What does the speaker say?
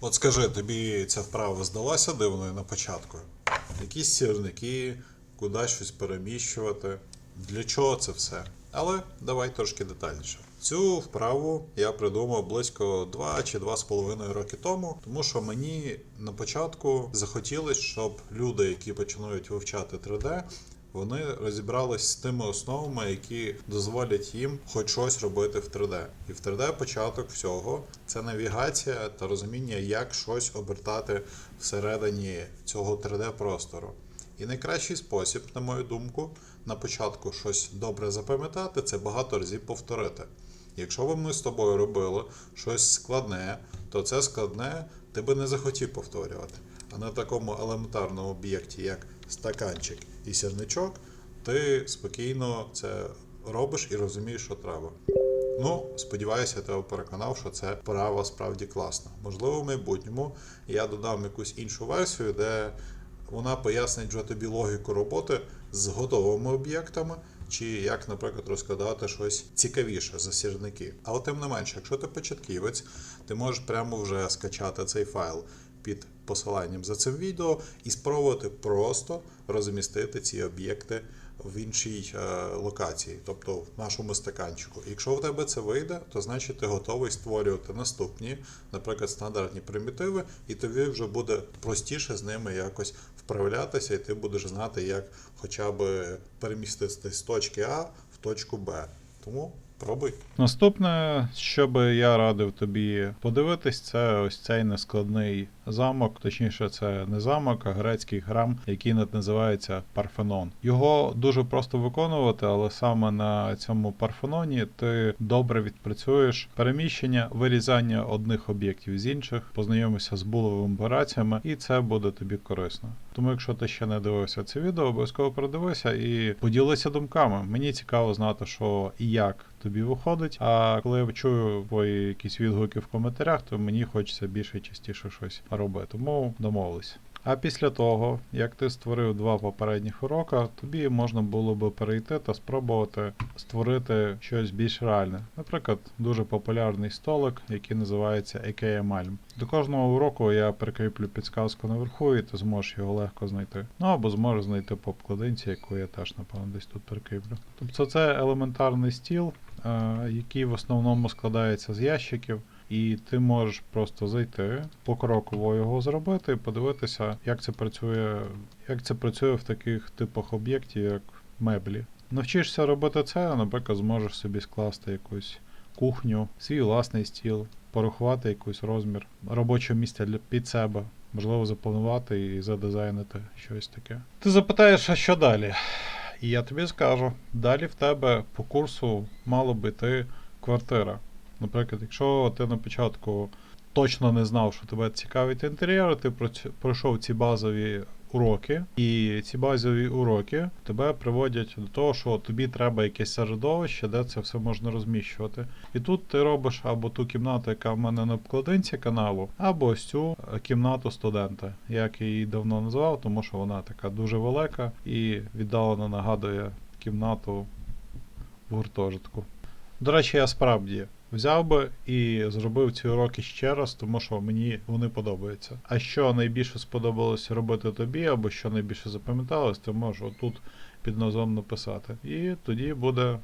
От скажи, тобі ця вправа здалася дивною на початку? Якісь сірники, куди щось переміщувати. Для чого це все? Але давай трошки детальніше. Цю вправу я придумав близько 2 чи 2,5 роки тому, тому що мені на початку захотілося, щоб люди, які починають вивчати 3D, вони розібрались з тими основами, які дозволять їм хоч щось робити в 3D. І в 3D початок всього це навігація та розуміння, як щось обертати всередині цього 3D простору. І найкращий спосіб, на мою думку, на початку щось добре запам'ятати, це багато разів повторити. Якщо б ми з тобою робили щось складне, то це складне ти би не захотів повторювати. А на такому елементарному об'єкті, як стаканчик і сірничок, ти спокійно це робиш і розумієш, що треба. Ну, сподіваюся, я тебе переконав, що це права справді класна. Можливо, в майбутньому я додам якусь іншу версію, де вона пояснить вже тобі логіку роботи з готовими об'єктами, чи як, наприклад, розкладати щось цікавіше за сірники. Але тим не менше, якщо ти початківець, ти можеш прямо вже скачати цей файл під посиланням за цим відео і спробувати просто розмістити ці об'єкти в іншій е, локації, тобто в нашому стаканчику. Якщо в тебе це вийде, то значить ти готовий створювати наступні, наприклад, стандартні примітиви, і тобі вже буде простіше з ними якось вправлятися, і ти будеш знати, як хоча б перемістити з точки А в точку Б. Тому пробуй. Наступне, що би я радив тобі подивитись, це ось цей нескладний замок, точніше, це не замок, а грецький храм, який над- називається Парфенон. Його дуже просто виконувати, але саме на цьому Парфеноні ти добре відпрацюєш переміщення, вирізання одних об'єктів з інших, познайомишся з буловими операціями, і це буде тобі корисно. Тому, якщо ти ще не дивився це відео, обов'язково продивися і поділися думками. Мені цікаво знати, що і як тобі виходить. А коли я чую твої якісь відгуки в коментарях, то мені хочеться більше частіше щось робити. Тому домовились. А після того, як ти створив два попередніх урока, тобі можна було би перейти та спробувати створити щось більш реальне. Наприклад, дуже популярний столик, який називається IKEA Malm. До кожного уроку я прикріплю підсказку наверху, і ти зможеш його легко знайти. Ну або зможеш знайти по обкладинці, яку я теж, напевно, десь тут прикріплю. Тобто це елементарний стіл, е, який в основному складається з ящиків. І ти можеш просто зайти, покроково його зробити і подивитися, як це працює, як це працює в таких типах об'єктів, як меблі. Навчишся робити це, наприклад, зможеш собі скласти якусь кухню, свій власний стіл, порахувати якийсь розмір робочого місця для під себе, можливо, запланувати і задизайнити щось таке. Ти запитаєш, а що далі? І я тобі скажу: далі в тебе по курсу мало би йти квартира. Наприклад, якщо ти на початку точно не знав, що тебе цікавить інтер'єр, ти пройшов ці базові уроки, і ці базові уроки тебе приводять до того, що тобі треба якесь середовище, де це все можна розміщувати. І тут ти робиш або ту кімнату, яка в мене на обкладинці каналу, або ось цю кімнату студента, як я її давно назвав, тому що вона така дуже велика і віддалено нагадує кімнату в гуртожитку. До речі, я справді взяв би і зробив ці уроки ще раз, тому що мені вони подобаються. А що найбільше сподобалось робити тобі, або що найбільше запам'яталось, ти можеш отут під назвом написати. І тоді буде